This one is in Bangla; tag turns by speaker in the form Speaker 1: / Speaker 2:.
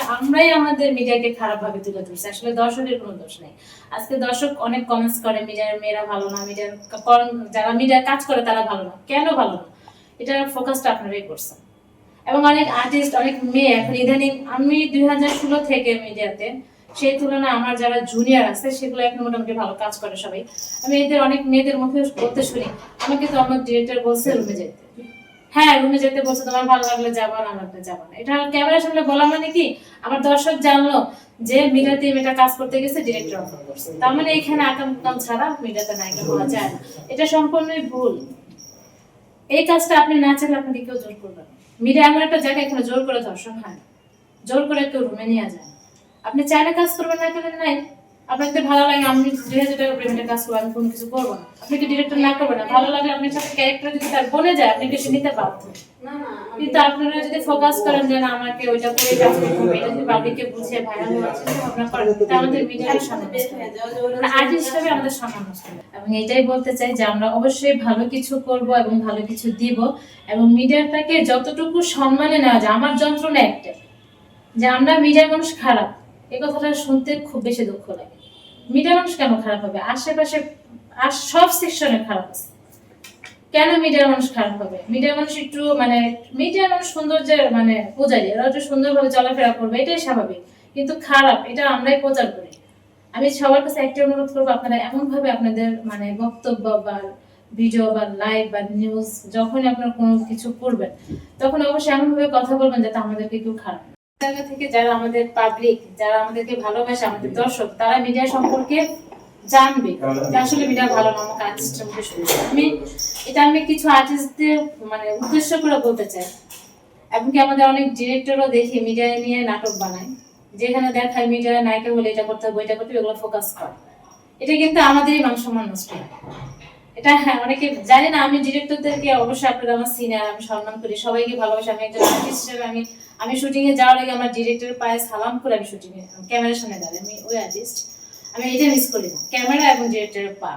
Speaker 1: আসলে আমরাই আমাদের মিডিয়াকে খারাপ ভাবে তুলে ধরছি। আসলে দর্শকের কোনো দোষ নেই। আজকে দর্শক অনেক কমেন্টস করে, মিডিয়ার মেয়েরা ভালো না, মিডিয়ার যারা মিডিয়ার কাজ করে তারা ভালো না। কেন ভালো না? এটার ফোকাসটা আপনারাই করছেন। এবং অনেক আর্টিস্ট অনেক মেয়ে এখন ইদানিং, আমি দুই হাজার ষোলো থেকে মিডিয়াতে সেই তুলনায় আমার যারা জুনিয়র আছে, সেগুলো এখন মোটামুটি ভালো কাজ করে সবাই। আমি এদের অনেক মেয়েদের মুখে বলতে শুনি, আমাকে তো আমার ডিরেক্টর বলছে রুমে যেতে। হ্যাঁ রুমে যেতে বলছে, তোমার ভালো লাগলে যাব না লাগলে যাব না। এটা ক্যামেরার সামনে বলা মানে কি? আমার দর্শক জানলো যে এই মেয়েটা কাজ করতে গেছে ডিরেক্টর অফার করছে। তার মানে এখানে আকাম কাম ছাড়া মিডিয়াতে নায়িকা হওয়া যায় না। এটা সম্পূর্ণই ভুল। এই কাজটা আপনি না চাইলে আপনাকে কেউ জোর করবে মিডিয়া এমন একটা জায়গা এখানে জোর করে ধর্ষণ হয় জোর করে কেউ রুমে নিয়ে যায় আপনি চাইলে কাজ করবেন না, কেন নাই আপনার যদি ভালো লাগে আমি দুই হাজার টাকা কাজ করব আমি কোনো কিছু করব না। আপনি কি ডিরেক্টর না করবেন না? ভালো লাগলে আপনার সাথে ক্যারেক্টার যদি তার বনে যায় আপনি কিছু নিতে বাধ্য
Speaker 2: না না
Speaker 1: কিন্তু আপনারা যদি ফোকাস করেন যে না আমাকে ওইটা করে কাজ করতে হবে এটা যদি পাবলিককে বুঝিয়ে ভাইরাল হওয়ার চিন্তা ভাবনা করেন তাহলে আমাদের মিডিয়ার সামনে
Speaker 2: ওরা
Speaker 1: আর্টিস্ট হিসেবে আমাদের সম্মান এবং এটাই বলতে চাই যে আমরা অবশ্যই ভালো কিছু করব এবং ভালো কিছু দিব। এবং মিডিয়াটাকে যতটুকু সম্মানে নেওয়া যায় আমার যন্ত্রণা একটা যে আমরা মিডিয়ার মানুষ খারাপ। এই কথাটা শুনতে খুব বেশি দুঃখ লাগে। মিডিয়ার মানুষ কেন খারাপ হবে? আশেপাশে আর সব সেকশনে খারাপ আছে। কেন মিডিয়ার মানুষ খারাপ হবে? মিডিয়ার মানুষ একটু মানে মিডিয়ার মানুষ সৌন্দর্যের মানে পূজারি। ওরা একটু সুন্দরভাবে চলাফেরা করবে, এটাই স্বাভাবিক। কিন্তু খারাপ, এটা আমরাই প্রচার করি। আমি সবার কাছে একটা অনুরোধ করব, আপনারা এমন ভাবে আপনাদের মানে বক্তব্য বা ভিডিও বা লাইভ বা নিউজ যখনই আপনারা কোনো কিছু করবেন, তখন অবশ্যই এমন ভাবে কথা বলবেন যাতে আমাদেরকে কেউ খারাপ। জায়গা থেকে যারা আমাদের পাবলিক যারা আমাদেরকে ভালোবাসে, আমাদের দর্শক, তারা মিডিয়া সম্পর্কে জানবে আসলে মিডিয়া ভালো আর্টিস্টের আমি এটা আমি কিছু আর্টিস্টদের মানে উদ্দেশ্য করে বলতে চাই। এমনকি আমাদের অনেক ডিরেক্টরও দেখি মিডিয়া নিয়ে নাটক বানায়। যেখানে দেখায় মিডিয়া নায়িকা বলে এটা করতে হবে, ওইটা করতে হবে, এগুলো ফোকাস করে। এটা কিন্তু আমাদেরই মান নষ্ট। এটা অনেকে জানে না, আমি ডিরেক্টরদেরকে অবশ্যই আপনারা আমার সিনিয়র আমি সম্মান করি, সবাইকে ভালোবাসি, আমি একজন আর্টিস্ট হিসেবে, আমি আমি শুটিং এ যাওয়ার আগে আমার ডিরেক্টর পায়ে সালাম করে আমি শুটিং এ ক্যামেরার সামনে দাঁড়াই, আমি ওই আর্টিস্ট আমি এটা মিস করি না ক্যামেরা এবং ডিরেক্টরের পা।